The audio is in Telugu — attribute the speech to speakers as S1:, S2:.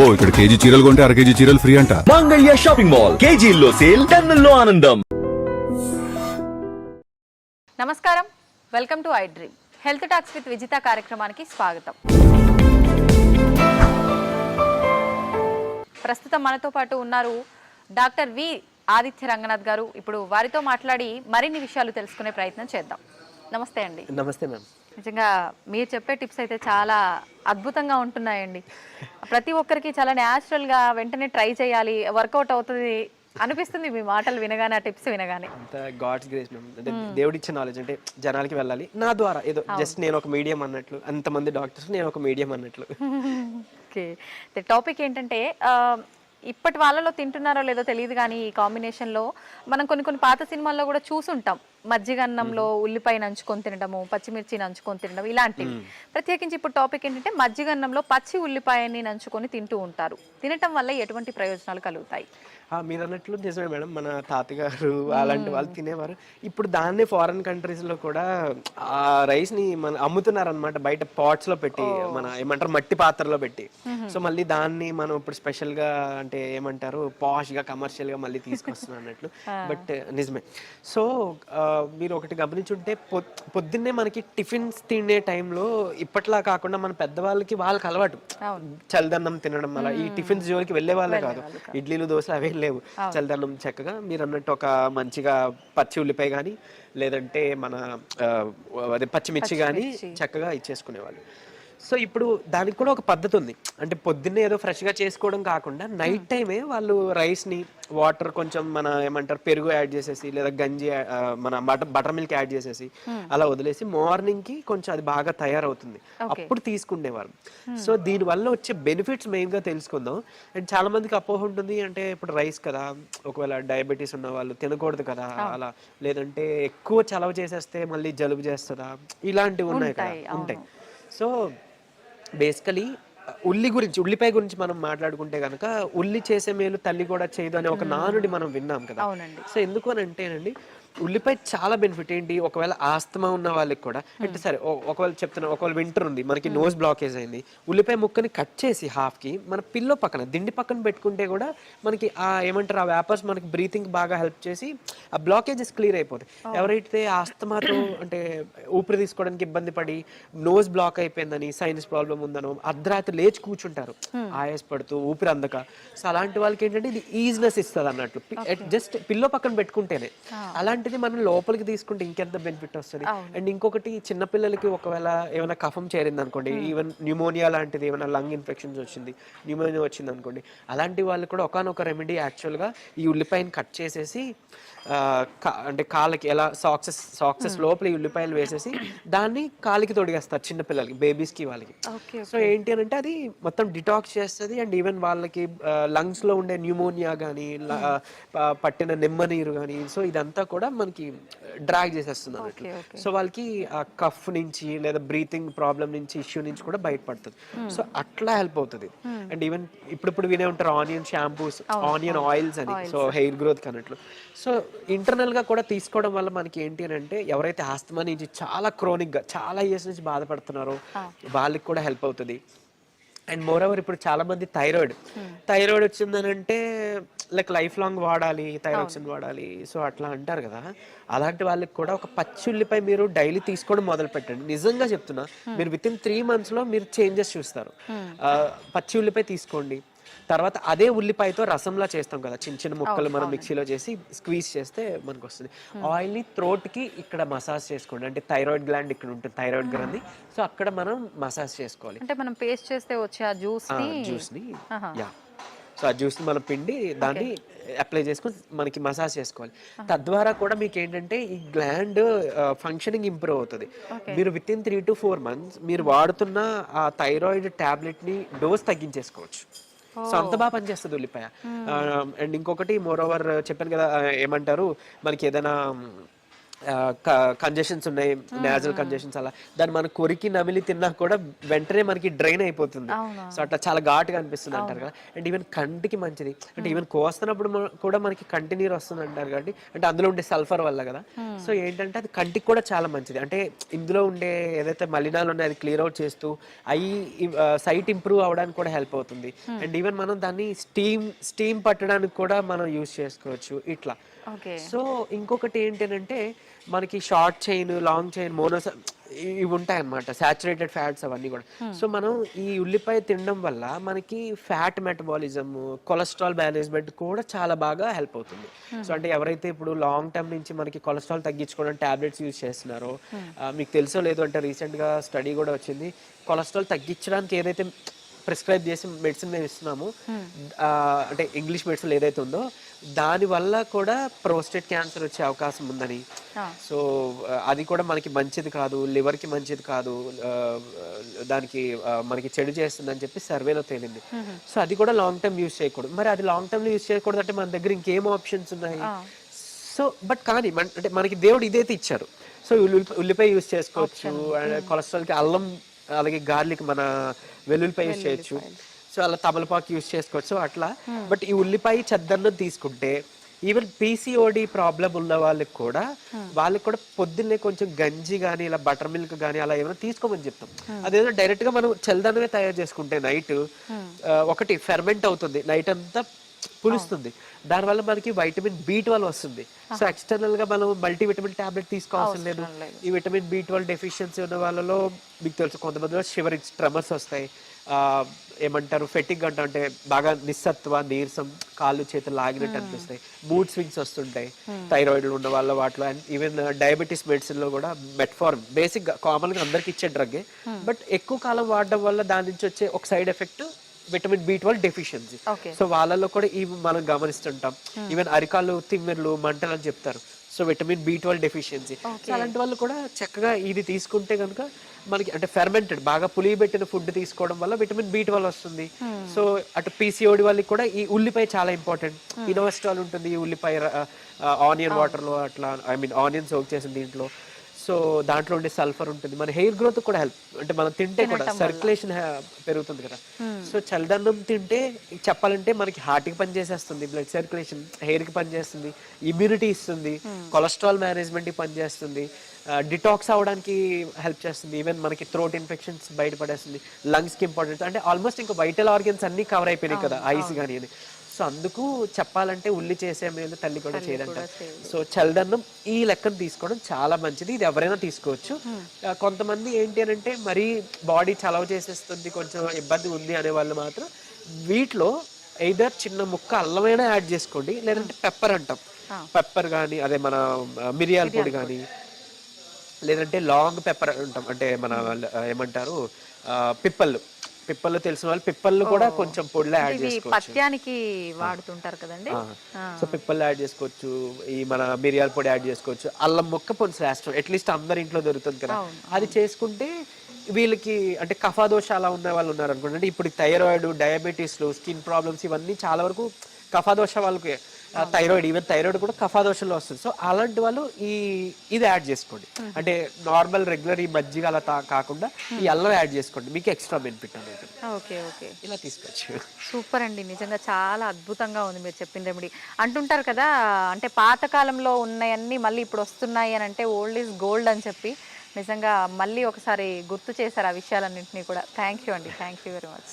S1: అబ్బో ఇక్కడ కేజీ చీరలు కొంటే అర కేజీ చీరలు ఫ్రీ అంట.
S2: మంగళ్య షాపింగ్ మాల్ కేజీల్లో సేల్ టన్నుల్లో ఆనందం.
S3: నమస్కారం. Welcome to I dream health talks with Vijitha కార్యక్రమానికి స్వాగతం. ప్రస్తుతం మనతో పాటు ఉన్నారు డాక్టర్ వి ఆదిత్య రంగనాథ్ గారు. ఇప్పుడు వారితో మాట్లాడి మరిన్ని విషయాలు తెలుసుకునే ప్రయత్నం చేద్దాం. నమస్తే అండి.
S4: నమస్తే మ్యామ్.
S3: నిజంగా మీరు చెప్పే టిప్స్ అయితే చాలా అద్భుతంగా ఉంటున్నాయండి. ప్రతి ఒక్కరికి చాలా natural గా వెంటనే ట్రై చేయాలి వర్కౌట్ అవుతుంది అనిపిస్తుంది మీ మాటలు వినగానే ఆ టిప్స్ వినగానే.
S4: గాడ్స్ గ్రేస్ మ్యామ్ అంటే దేవుడిచ్చే నాలెడ్జ్ అంటే జనాలకి వెళ్ళాలి. నా ద్వారా ఏదో జస్ట్ నేను ఒక మీడియం అన్నట్లు అంతమంది డాక్టర్స్ నేను ఒక మీడియం అన్నట్లు.
S3: ఓకే టాపిక్ ఏంటంటే ఇప్పటి వాళ్ళలో తింటున్నారో లేదో తెలియదు కానీ ఈ కాంబినేషన్లో మనం కొన్ని కొన్ని పాత సినిమాల్లో కూడా చూసుంటాం. మజ్జిగ అన్నంలో ఉల్లిపాయ నంచుకొని తినడము పచ్చిమిర్చి నంచుకొని తినడం ఇలాంటివి. ప్రత్యేకించి ఇప్పుడు టాపిక్ ఏంటంటే మజ్జిగ అన్నంలో పచ్చి ఉల్లిపాయని నంచుకొని తింటూ ఉంటారు. తినటం వల్ల ఎటువంటి ప్రయోజనాలు కలుగుతాయి?
S4: మీరు అన్నట్లు నిజమే మేడం. మన తాతగారు అలాంటి వాళ్ళు తినేవారు. ఇప్పుడు దాన్నే ఫారెన్ కంట్రీస్లో కూడా ఆ రైస్ని మన అమ్ముతున్నారు అనమాట బయట పాట్స్లో పెట్టి మన ఏమంటారు మట్టి పాత్రలో పెట్టి. సో మళ్ళీ దాన్ని మనం ఇప్పుడు స్పెషల్గా అంటే ఏమంటారు పాష్గా కమర్షియల్గా మళ్ళీ తీసుకొస్తున్నాం అన్నట్లు. బట్ నిజమే. సో మీరు ఒకటి గమనించుంటే పొద్- పొద్దున్నే మనకి టిఫిన్స్ తినే టైంలో ఇప్పట్లా కాకుండా మన పెద్దవాళ్ళకి వాళ్ళకి అలవాటు. చల్దన్నం తినడం అలా ఈ టిఫిన్స్ జోలికి వెళ్ళే వాళ్ళే కాదు. ఇడ్లీలు దోశలు అవేం లేవు. చల్దన్నం చక్కగా మీరు అన్నట్టు ఒక మంచిగా పచ్చి ఉల్లిపాయ కానీ లేదంటే మన అదే పచ్చిమిర్చి కానీ చక్కగా ఇచ్చేసుకునేవాళ్ళు. సో ఇప్పుడు దానికి కూడా ఒక పద్ధతి ఉంది. అంటే పొద్దున్నే ఏదో ఫ్రెష్గా చేసుకోవడం కాకుండా నైట్ టైమే వాళ్ళు రైస్ని వాటర్ కొంచెం మన ఏమంటారు పెరుగు యాడ్ చేసేసి లేదా గంజి మన బటర్ బటర్ మిల్క్ యాడ్ చేసేసి అలా వదిలేసి మార్నింగ్కి కొంచెం అది బాగా తయారవుతుంది. అప్పుడు తీసుకునేవారు సో దీని వల్ల వచ్చే బెనిఫిట్స్ మెయిన్గా తెలుసుకుందాం. అండ్ చాలా మందికి అపోహ ఉంటుంది అంటే ఇప్పుడు రైస్ కదా ఒకవేళ డయాబెటీస్ ఉన్న వాళ్ళు తినకూడదు కదా అలా. లేదంటే ఎక్కువ చలవ చేసేస్తే మళ్ళీ జలుబు చేస్తుందా? ఇలాంటివి ఉన్నాయి కదా ఉంటాయి సో బేసికలీ ఉల్లి గురించి ఉల్లిపాయ గురించి మనం మాట్లాడుకుంటే కనుక ఉల్లి చేసే మేలు తల్లి కూడా చేయదు అనే ఒక నానుడి మనం విన్నాం కదా. సో ఎందుకు అని అంటేనండి ఉల్లిపాయ చాలా బెనిఫిట్ ఏంటి ఒకవేళ ఆస్తమా ఉన్న వాళ్ళకి కూడా అంటే సరే ఒకవేళ చెప్తున్నా ఒకవేళ వింటర్ ఉంది మనకి నోస్ బ్లాకేజ్ అయింది ఉల్లిపాయ ముక్కని కట్ చేసి హాఫ్కి మన పిల్లో పక్కన దిండి పక్కన పెట్టుకుంటే కూడా మనకి ఆ ఏమంటారు ఆ వ్యాపర్స్ మనకి బ్రీతింగ్ బాగా హెల్ప్ చేసి ఆ బ్లాకేజెస్ క్లియర్ అయిపోతాయి. ఎవరైతే ఆస్తమాతో అంటే ఊపిరి తీసుకోవడానికి ఇబ్బంది పడి నోస్ బ్లాక్ అయిపోయిందని సైనస్ ప్రాబ్లం ఉందనో అర్ధరాత్రి లేచి కూర్చుంటారు ఆయాస పడుతూ ఊపిరి అందక. సో అలాంటి వాళ్ళకి ఏంటంటే ఇది ఈజినెస్ ఇస్తుంది అన్నట్లు జస్ట్ పిల్లో పక్కన పెట్టుకుంటేనే. అలాంటిది మనం లోపలికి తీసుకుంటే ఇంకెంత బెనిఫిట్ వస్తుంది? అండ్ ఇంకొకటి చిన్న పిల్లలకి ఒకవేళ ఏమైనా కఫం చేరింది అనుకోండి ఈవెన్ న్యూమోనియా లాంటిది ఏమైనా లంగ్ ఇన్ఫెక్షన్స్ వచ్చింది న్యూమోనియా వచ్చింది అనుకోండి అలాంటి వాళ్ళు కూడా ఒకనొక రెమెడీ యాక్చువల్గా ఈ ఉల్లిపాయని కట్ చేసేసి అంటే కాళ్ళకి ఎలా సాక్సెస్ సాక్సెస్ లోపల ఈ ఉల్లిపాయలు వేసేసి దాన్ని కాలికి తొడిగేస్తారు చిన్న పిల్లలకి బేబీస్కి వాళ్ళకి.
S3: ఓకే
S4: సో ఏంటి అని అంటే అది మొత్తం డిటాక్స్ చేస్తుంది అండ్ ఈవెన్ వాళ్ళకి లంగ్స్లో ఉండే న్యూమోనియా కానీ పట్టిన నిమ్మ నీరు కానీ సో ఇదంతా కూడా మనకి డ్రాగ్ చేసేస్తుంది అన్నట్లు సో వాళ్ళకి ఆ కఫ్ నుంచి లేదా బ్రీతింగ్ ప్రాబ్లం నుంచి ఇష్యూ నుంచి కూడా బయటపడుతుంది. సో అట్లా హెల్ప్ అవుతుంది. అండ్ ఈవెన్ ఇప్పుడిప్పుడు వినే ఉంటారు ఆనియన్ షాంపూస్ ఆనియన్ ఆయిల్స్ అని. సో హెయిర్ గ్రోత్ అన్నట్లు. సో ఇంటర్నల్గా కూడా తీసుకోవడం వల్ల మనకి ఏంటి అని అంటే ఎవరైతే ఆస్తమా నుంచి చాలా క్రోనిక్గా చాలా ఇయర్స్ నుంచి బాధపడుతున్నారో వాళ్ళకి కూడా హెల్ప్ అవుతుంది. అండ్ మోర్ ఓవర్ ఇప్పుడు చాలా మంది థైరాయిడ్. థైరాయిడ్ వచ్చిందని అంటే లైక్ లైఫ్ లాంగ్ వాడాలి థైరాక్సిన్ వాడాలి సో అట్లా అంటారు కదా. అలాంటి వాళ్ళకి కూడా ఒక పచ్చి ఉల్లిపాయ మీరు డైలీ తీసుకోవడం మొదలు పెట్టండి. నిజంగా చెప్తున్నా మీరు విత్ ఇన్ త్రీ మంత్స్లో మీరు చేంజెస్ చూస్తారు. పచ్చి ఉల్లిపాయ తీసుకోండి. తర్వాత అదే ఉల్లిపాయతో రసంలా చేస్తాం కదా చిన్న చిన్న ముక్కలు మనం మిక్సీలో చేసి స్క్వీజ్ చేస్తే మనకు వస్తుంది ఆయిల్ని థ్రోట్కి ఇక్కడ మసాజ్ చేసుకోండి. అంటే థైరాయిడ్ గ్లాండ్ ఇక్కడ ఉంటుంది థైరాయిడ్ గ్రంథి. సో అక్కడ మనం మసాజ్ చేసుకోవాలి.
S3: అంటే మనం పేస్ట్ చేస్తే వచ్చే ఆ
S4: జ్యూస్ని జ్యూస్ని యా సో ఆ జ్యూస్ మనం పిండి దాన్ని అప్లై చేసుకొని మనకి మసాజ్ చేసుకోవాలి. తద్వారా కూడా మీకు ఏంటంటే ఈ గ్లాండ్ ఫంక్షనింగ్ ఇంప్రూవ్ అవుతుంది. మీరు within three to four months మీరు వాడుతున్న ఆ థైరాయిడ్ టాబ్లెట్ని డోస్ తగ్గించేసుకోవచ్చు సో అంత బాగా పనిచేస్తుంది ఉల్లిపాయ. అండ్ ఇంకొకటి మోర్ ఓవర్ చెప్పాను కదా ఏమంటారు? మనకి ఏదైనా కంజెషన్స్ ఉన్నాయి నేజల్ కంజెషన్స్ అలా. దాన్ని మనం కొరికి నమిలి తిన్నా కూడా వెంటనే మనకి డ్రైన్ అయిపోతుంది. సో అట్లా చాలా ఘాటుగా అనిపిస్తుంది అంటారు కదా. అండ్ ఈవెన్ కంటికి మంచిది. అంటే ఈవెన్ కోస్తున్నప్పుడు కూడా మనకి కంటి నీరు వస్తుంది అంటారు కాబట్టి అంటే అందులో ఉండే సల్ఫర్ వల్ల కదా. సో ఏంటంటే అది కంటికి కూడా చాలా మంచిది. అంటే ఇందులో ఉండే ఏదైతే మలినాలు ఉన్నాయో అది క్లియర్ అవుట్ చేస్తూ అవి సైట్ ఇంప్రూవ్ అవడానికి కూడా హెల్ప్ అవుతుంది. అండ్ ఈవెన్ మనం దాన్ని స్టీమ్ స్టీమ్ పట్టడానికి కూడా మనం యూస్ చేసుకోవచ్చు. ఇట్లా. సో ఇంకొకటి ఏంటంటే మనకి short chain long chain monos ఇవి ఉంటాయి అన్నమాట సాచురేటెడ్ ఫ్యాట్స్ అవన్నీ కూడా. సో మనం ఈ ఉల్లిపాయ తినడం వల్ల మనకి ఫ్యాట్ మెటబాలిజం కొలెస్ట్రాల్ మేనేజ్మెంట్ కూడా చాలా బాగా హెల్ప్ అవుతుంది. సో అంటే ఎవరైతే ఇప్పుడు లాంగ్ టర్మ్ నుంచి మనకి కొలెస్ట్రాల్ తగ్గించుకోవడం టాబ్లెట్స్ యూజ్ చేస్తున్నారో ఆ, మీకు తెలుసో లేదో అంటే రీసెంట్గా స్టడీ కూడా వచ్చింది. కొలెస్ట్రాల్ తగ్గించడానికి ఏదైతే ప్రిస్క్రైబ్ చేసి మెడిసిన్ మేము ఇస్తున్నాము అంటే ఇంగ్లీష్ మెడిసిన్ ఏదైతే ఉందో దాని వల్ల కూడా ప్రోస్టేట్ క్యాన్సర్ వచ్చే అవకాశం ఉందని. సో అది కూడా మనకి మంచిది కాదు లివర్కి మంచిది కాదు దానికి మనకి చెడు చేస్తుందని చెప్పి సర్వేలో తేలింది. సో అది కూడా లాంగ్ టర్మ్ యూస్ చేయకూడదు. మరి అది లాంగ్ టర్మ్ యూస్ చేయకూడదు అంటే మన దగ్గర ఇంకేం ఆప్షన్స్ ఉన్నాయి? సో బట్ కానీ అంటే మనకి దేవుడు ఇదైతే ఇచ్చారు సో ఉల్లి- ఉల్లిపాయ యూస్ చేసుకోవచ్చు అండ్ కొలెస్ట్రాల్కి అల్లం అలాగే గార్లిక్ మన వెల్లుల్లిపాయ యూస్ చేయొచ్చు. సో అలా తమలపాకు యూస్ చేసుకోవచ్చు అట్లా. బట్ ఈ ఉల్లిపాయ చెద్దన్నం తీసుకుంటే ఈవెన్ పీసీఓడి ప్రాబ్లం ఉన్న వాళ్ళకి కూడా వాళ్ళకి కూడా పొద్దున్నే కొంచెం గంజి కానీ ఇలా బటర్ మిల్క్ కానీ అలా ఏమైనా తీసుకోమని చెప్తాం. అదేదో డైరెక్ట్గా మనం చల్లదనమే తయారు చేసుకుంటే నైట్ ఒకటి ఫెర్మెంట్ అవుతుంది. నైట్ అంతా పులుస్తుంది. దానివల్ల మనకి వైటమిన్ బి ట్వెల్వ్ వస్తుంది. సో ఎక్స్టర్నల్గా మనం మల్టీ విటమిన్ టాబ్లెట్ తీసుకోవాల్సిన లేదు. ఈ విటమిన్ బి ట్వెల్వ్ డెఫిషియన్సీ ఉన్న వాళ్ళలో మీకు తెలుసు కొంతమందిలో షివరింగ్ ట్రమర్స్ వస్తాయి. ఏమంటారు ఫెటిక్ అంట అంటే బాగా నిస్సత్వ నీరసం కాళ్ళు చేతులు లాగినట్టు అనిపిస్తాయి. మూడ్ స్వింగ్స్ వస్తుంటాయి. థైరాయిడ్ ఉన్న వాళ్ళ వాటిలో అండ్ ఈవెన్ డయాబెటీస్ మెడిసిన్లో కూడా మెట్ఫార్మ్ బేసిక్ కామన్గా అందరికి ఇచ్చే డ్రగ్ బట్ ఎక్కువ కాలం వాడడం వల్ల దాని నుంచి వచ్చే ఒక side effect vitamin B twelve deficiency. So వాళ్ళలో కూడా ఇవి మనం గమనిస్తుంటాం. ఈవెన్ అరికాలు తిమ్మిర్లు మంటలు అని చెప్తారు. So vitamin B twelve deficiency so అలాంటి వాళ్ళు కూడా చక్కగా ఇది తీసుకుంటే కనుక మనకి అంటే ఫెర్మెంటెడ్ బాగా పులియబెట్టిన ఫుడ్ తీసుకోవడం వల్ల విటమిన్ బి ట్వెల్వ్ వస్తుంది. సో అటు పీసీఓడి వాళ్ళకి కూడా ఈ ఉల్లిపాయ చాలా ఇంపార్టెంట్ ఇనోవెస్ట్రాల్ ఉంటుంది ఈ ఉల్లిపాయ ఆనియన్ వాటర్లో అట్లా ఐ మీన్ ఆనియన్ సోక్ చేసిన దీంట్లో. సో దాంట్లో ఉండే సల్ఫర్ ఉంటుంది. మన హెయిర్ గ్రోత్ కూడా హెల్ప్. అంటే మనం తింటే కూడా సర్క్యులేషన్ పెరుగుతుంది కదా. సో చల్లదన్నం తింటే చెప్పాలంటే మనకి హార్ట్కి పని చేసేస్తుంది బ్లడ్ సర్క్యులేషన్ హెయిర్కి పని చేస్తుంది ఇమ్యూనిటీ ఇస్తుంది. కొలెస్ట్రాల్ మేనేజ్మెంట్కి పని చేస్తుంది డిటాక్స్ అవడానికి హెల్ప్ చేస్తుంది. ఈవెన్ మనకి థ్రోట్ ఇన్ఫెక్షన్స్ బయటపడేస్తుంది. లంగ్స్కి ఇంపార్టెంట్. అంటే ఆల్మోస్ట్ ఇంకా వైటల్ ఆర్గన్స్ అన్ని కవర్ అయిపోయినాయి కదా ఐస్ కానీ అని. సో అందుకు చెప్పాలంటే ఉల్లి చేసే మేలు తల్లి కూడా చేయదంట. సో చల్లదన్నం ఈ లెక్కను తీసుకోవడం చాలా మంచిది. ఇది ఎవరైనా తీసుకోవచ్చు. కొంతమంది ఏంటి అని అంటే మరీ బాడీ చలవ చేసేస్తుంది కొంచెం ఇబ్బంది ఉంది అనే వాళ్ళు మాత్రం వీటిలో ఎయిదర్ చిన్న ముక్క అల్లమైనా యాడ్ చేసుకోండి లేదంటే పెప్పర్ అంటాం. పెప్పర్ కానీ అదే మన మిరియాల పొడి కానీ లేదంటే లాంగ్ పెప్పర్ అంటాం. అంటే మన ఏమంటారు పిప్పళ్ళు. పిప్పళ్ళు తెలిసిన వాళ్ళు పిప్పళ్ళు కూడా కొంచెం పొడిలో యాడ్ చేసుకోవచ్చు.
S3: పత్యానికి వాడుతుంటారు కదండి?
S4: సో పిప్పళ్ళు యాడ్ చేసుకోవచ్చు ఈ మన మిరియాల పొడి యాడ్ చేసుకోవచ్చు అల్లం ముక్క పొడి శ్రేష్టం అట్లీస్ట్ అందరి ఇంట్లో దొరుకుతుంది కదా. అది చేసుకుంటే వీళ్ళకి అంటే కఫాదోష అలా ఉన్న వాళ్ళు ఉన్నారు అనుకోండి అంటే ఇప్పుడు థైరాయిడ్ డయాబెటీస్లు స్కిన్ ప్రాబ్లమ్స్ ఇవన్నీ చాలా వరకు కఫాదోష వాళ్ళకి థైరాయిడ్ ఈవెన్ థైరాయిడ్ కూడా కఫాదోషంలో వస్తుంది. సో అలాంటి వాళ్ళు ఈ ఇది యాడ్ చేసుకోండి. అంటే నార్మల్ రెగ్యులర్ ఈ మజ్జిగ అలా కాకుండా ఈ అల్లం యాడ్ చేసుకోండి. మీకు ఎక్స్ట్రా బెనిఫిట్ అనేది
S3: ఓకే ఓకే.
S4: ఇలా తీసుకోవచ్చు
S3: సూపర్ అండి. నిజంగా చాలా అద్భుతంగా ఉంది మీరు చెప్పిన రెమెడీ అంటుంటారు కదా అంటే పాతకాలంలో ఉన్నాయన్నీ మళ్ళీ ఇప్పుడు వస్తున్నాయి అని అంటే ఓల్డ్ ఈజ్ గోల్డ్ అని చెప్పి నిజంగా మళ్ళీ ఒకసారి గుర్తు చేశారు ఆ విషయాలన్నింటినీ కూడా. థ్యాంక్ యూ అండి. Thank you very much